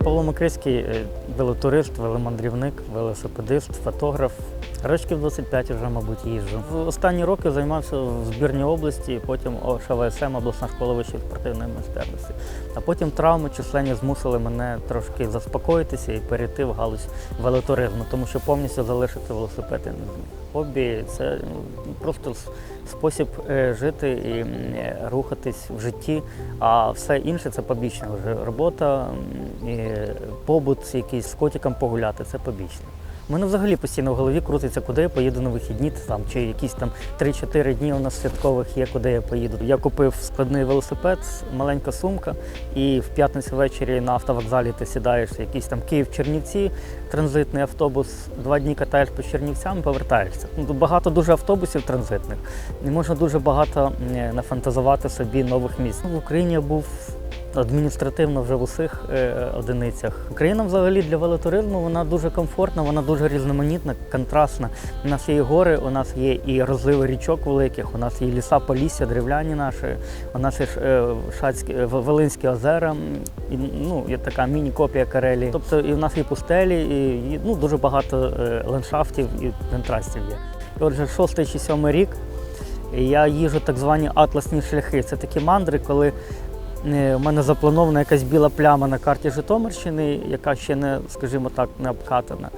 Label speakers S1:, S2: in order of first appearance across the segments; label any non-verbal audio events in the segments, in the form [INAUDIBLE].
S1: up Покриський е, велотурист, веломандрівник, велосипедист, фотограф. Рочків 25 вже, мабуть, їжджу. В останні роки займався в збірній області, потім ОШВСМ, обласна школа вищої спортивної майстерності. А потім травми численні змусили мене трошки заспокоїтися і перейти в галузь велотуризму, тому що повністю залишити велосипед я не зміг. Хобі це ну, просто спосіб е, жити і е, рухатись в житті, а все інше це побічне вже робота, і побут, якийсь з котиком погуляти, це побічне. У мене взагалі постійно в голові крутиться, куди я поїду на вихідні, там, чи якісь там 3-4 дні у нас святкових є, куди я поїду. Я купив складний велосипед, маленька сумка, і в п'ятницю ввечері на автовокзалі ти сідаєш в якийсь там Київ-Чернівці, транзитний автобус, два дні катаєш по Чернівцям повертаєшся. Ну, багато дуже автобусів транзитних, і можна дуже багато нафантазувати собі нових місць. Ну, В Україні я був адміністративно вже в усіх е, одиницях. Україна взагалі для велотуризму вона дуже комфортна, вона дуже різноманітна, контрастна. У нас є і гори, у нас є і розливи річок великих, у нас є ліса полісся, древляні наші, у нас є е, Шацькі, Волинські озера, і, ну, є така міні-копія Карелії. Тобто і в нас є пустелі, і, і ну, дуже багато е, ландшафтів і контрастів є. Отже, шостий чи сьомий рік я їжджу так звані атласні шляхи. Це такі мандри, коли е, в мене запланована якась біла пляма на карті Житомирщини, яка ще не, скажімо так, не обкатана.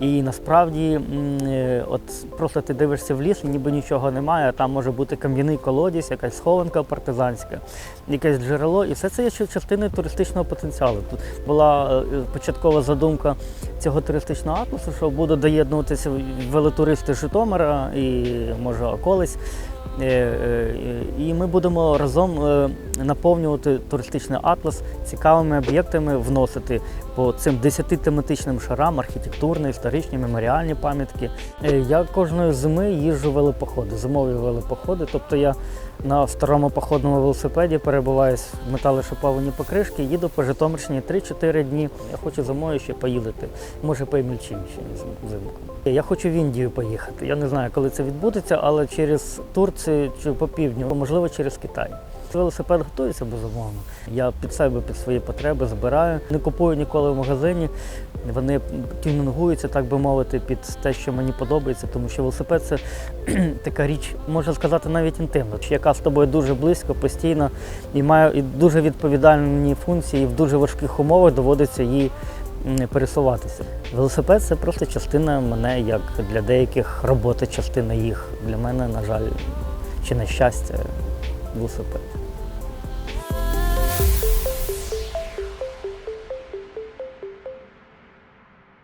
S1: І насправді, е, от просто ти дивишся в ліс, ніби нічого немає, а там може бути кам'яний колодязь, якась схованка партизанська, якесь джерело, і все це є ще частиною туристичного потенціалу. Тут була е, початкова задумка цього туристичного атласу, що будуть доєднуватися велотуристи Житомира і може околиць. Е, е, І ми будемо разом е, наповнювати туристичний атлас цікавими об'єктами, вносити по цим 10 тематичним шарам архітектурні, історичні, меморіальні пам'ятки. Я кожної зими їжджу велопоходи, зимові велопоходи. Тобто я на старому походному велосипеді перебуваюсь в металошипованій покришки, їду по Житомирщині 3-4 дні. Я хочу зимою ще поїздити, може по Емільчині ще взимку. Я хочу в Індію поїхати. Я не знаю, коли це відбудеться, але через Турцію чи по півдню, можливо, через Китай. Велосипед готується безумовно. Я під себе, під свої потреби збираю. Не купую ніколи в магазині. Вони тюнінгуються, так би мовити, під те, що мені подобається, тому що велосипед це [CLEARS THROAT] така річ, можна сказати, навіть інтимна, яка з тобою дуже близько, постійно і має і дуже відповідальні функції, і в дуже важких умовах доводиться її пересуватися. Велосипед це просто частина мене, як для деяких робота, частина їх. Для мене, на жаль, чи на щастя, велосипед.